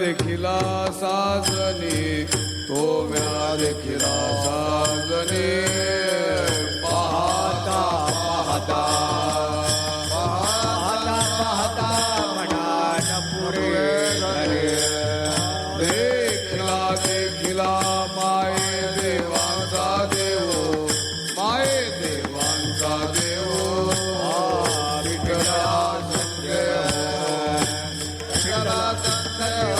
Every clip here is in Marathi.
देखिला साजने तो म्या देखिला साजने. पाहता पाहता पाहता पाहता मनान पुरे झाले देखिला देखिला माये देवांचा देव माय देवांचा देव. विठ्ठला सत्य विठ्ठला सत्य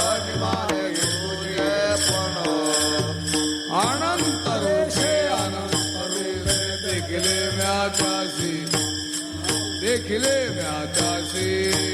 Kile me atasi.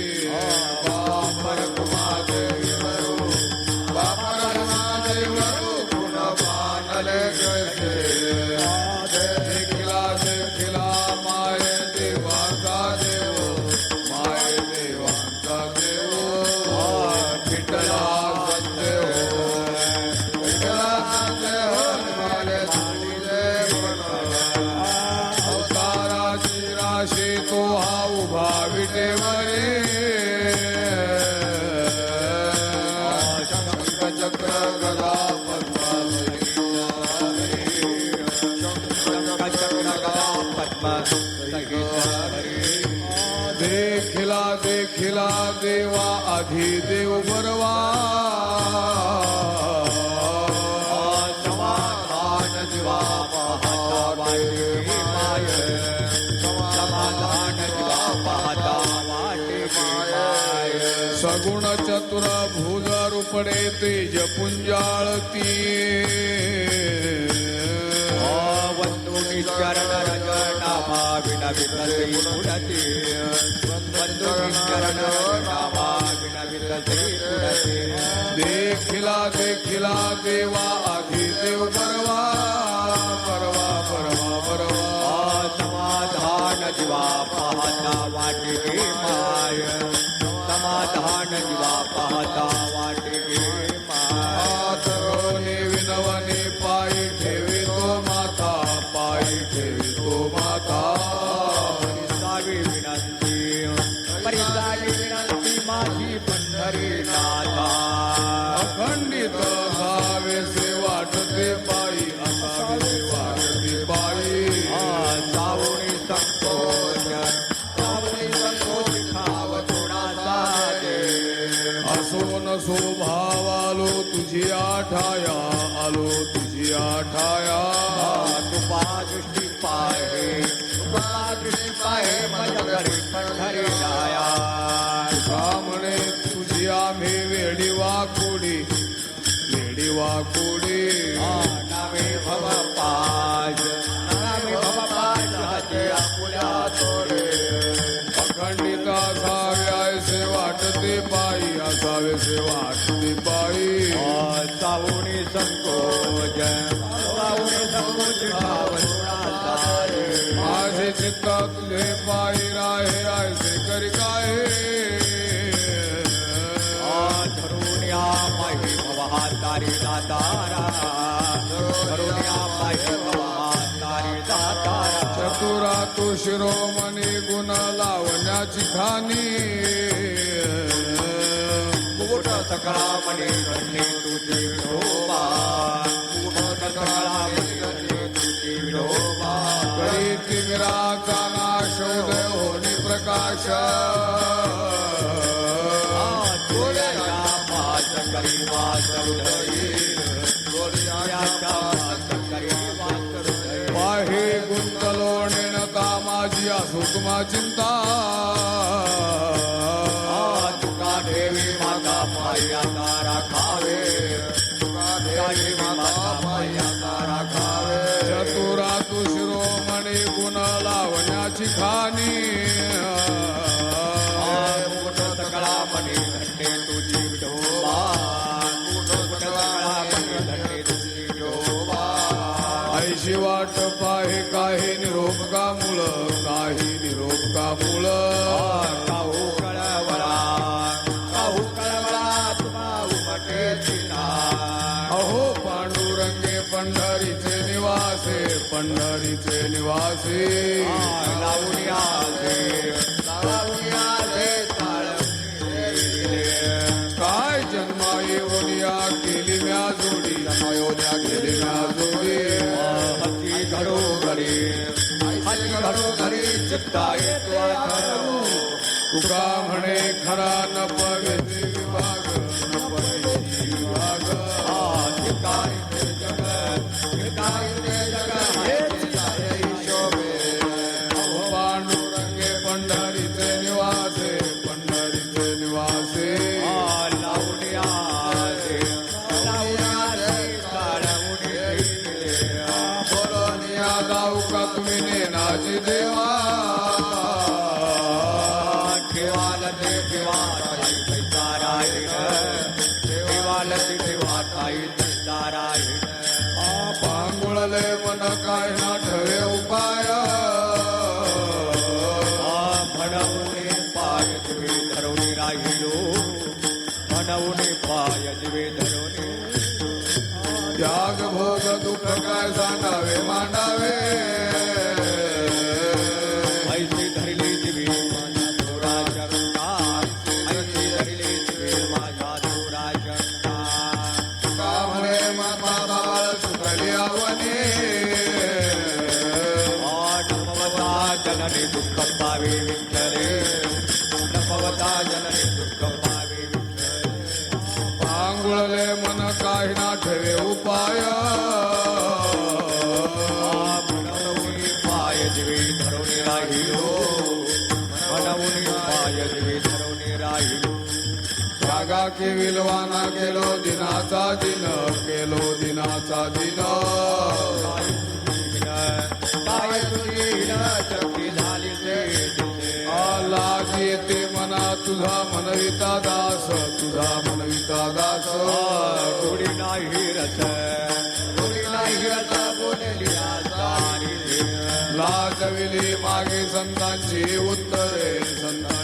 सगुण चतुर भुज रूपडे तेज पुंजाळती वंदुनी चरण रजनामा विना विकलते पुढते वंदुनी चरण रजनामा विना विकलते पुढते देखिला देखिला देवा आधी देव परवा समाधान जीवा पाहता वाटे तुझी आठाया आलो तुझी आठाया. कृपा दृष्टी पाहे कृपा दृष्टी पाहे माझ्या घरी पंढरी जाया म्हणे तुझी आम्ही वेडी वाकोडी वेडी वाकोडी नावे भव पाज नावे भव पाज हाती आपुल्या तोडे अखंडित असावे ऐसे वाटते पायी असावे से वाटते पायी. संकोच जाऊनी माझे चित्तातले पायी राहे ऐसे करी काय धरुण्या तारी दातारा धरुण्या माही भवा दातारा चतुरा तू शिरोमणी गुण लावण्याची खाणी सकळा मणी घडले तुझी पंढरीचे निवासे पंढरीचे निवासी. काय जन्मा पायी ओनिया केली म्या जोडी योन्या केली म्या जोडी. हत्ती घडो घरी हत्ती घडो घरी चित्ता येतो तुका म्हणे खरा न पवेती म्हणवणे पाय जिवे धरवणे. त्याग भोग दुःख काय सांगावे मांडावे. ऐसे धरले जिवे माझा थोरा शंका ऐसे धरले जिवे माझा थोरा शंका का म्हणे माता बाळ सुकली आवने जनने दुःख पावे विठ्ठले. नपवता जनने विलवाना केलो दिनाचा दिन केलो दिनाचा दिन. काय तुझी झाली येते मना तुझा मनविता दास तुझा मनविता दास. गोडी नाही रस गोडी नाही रस बोलली आजारी लाज विली मागे संतांची उत्तरे संतांची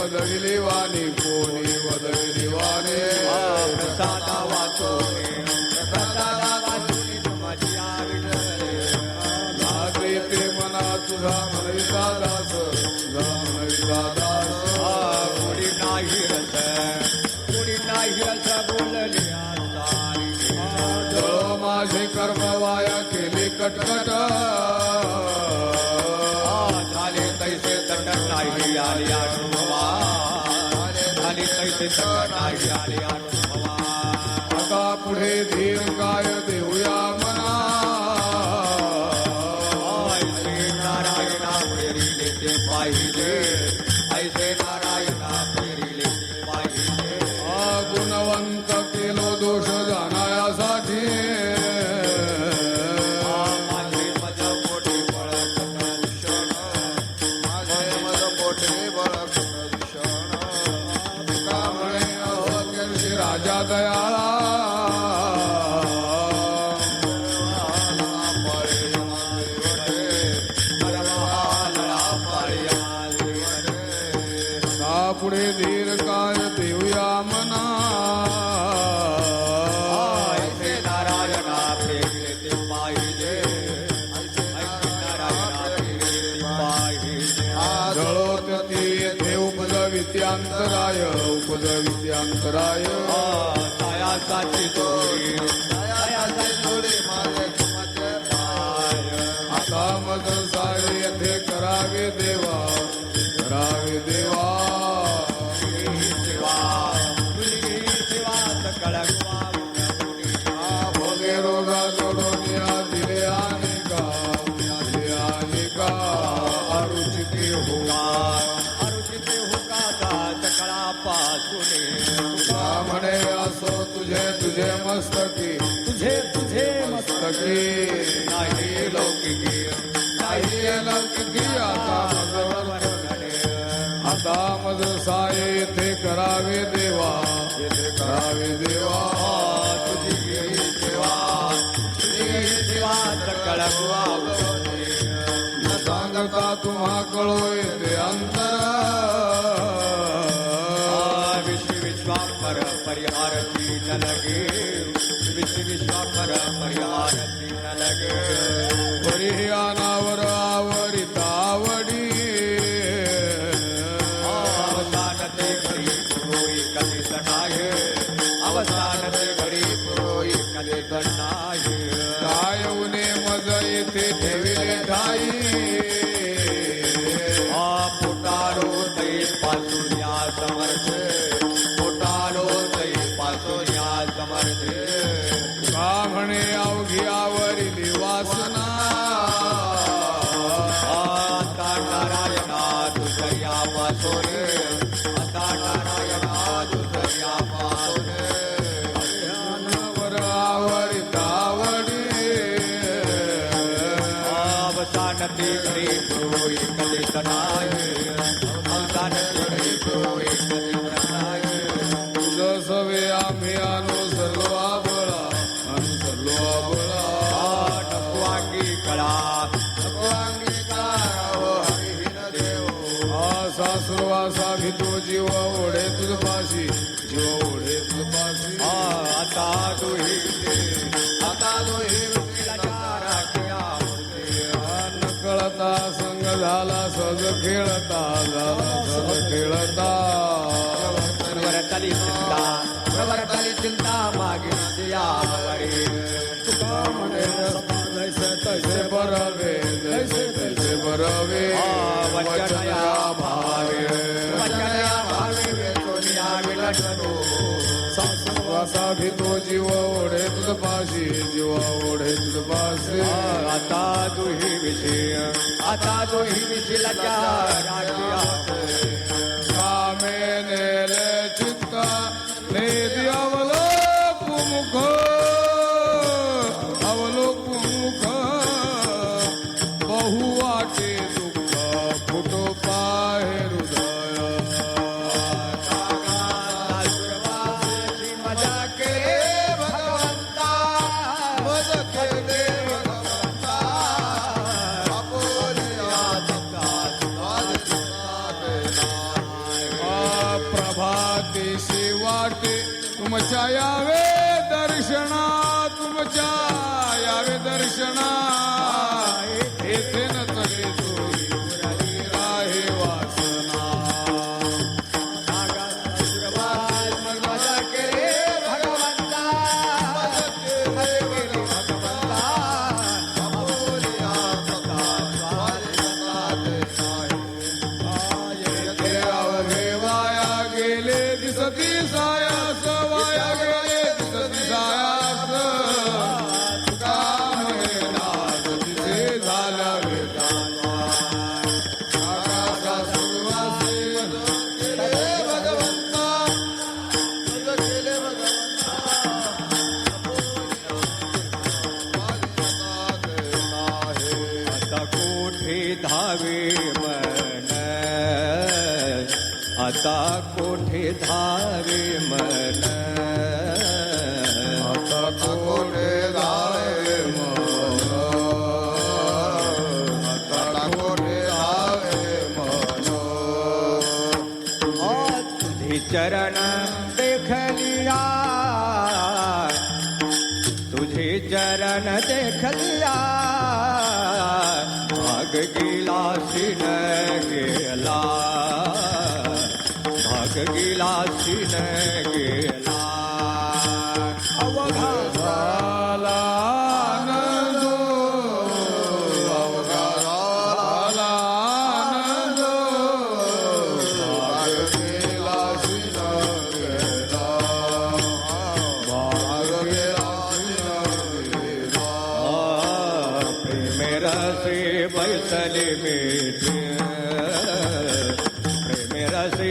कोणी वाणी कोणी वदविली वाणे प्रसादा वाचो प्रसादा वाचोने माझी आविडले लाज येते मना तुझा मनविता दास तुझा मनविता दास फेरिले ते पाहिजे ऐसे पुढे धीर काय देऊया मना. नारायणा फेरिले ते पाहिजे. जळोत ती येथे उपजवित्यांतराय उपजवित्यांतराय. सायासाठी मस्तकी. तुझे तुझे मस्तकी. नाही लौकिकी. नाही लौकिकी. आता आता मज साये येथे करावे देवा. येथे करावे देवा. तुझी सेवा. तुझी सकळगवा न सांगता तुम्हा कळो येते अंतर. विश्व विश्वापर परिहार न लगे विश्व विश्वापर அவதானத்தில் தோய் கலித்தனாய் அவதான झाला सज खेळता झाला सज खेळता. देशे वाटे. तुमच्या यावे दर्शना तुमच्या यावे दर्शना चरण देखलिया तुझे चरण दे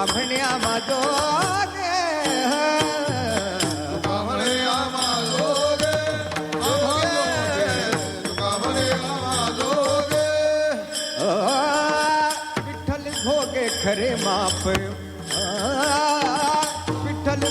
तुका म्हणया माझो तुका म्हणे आम्हा जोगे तुका म्हणे आम्हा जोगे विठ्ठल भोगे खरे माप। विठ्ठल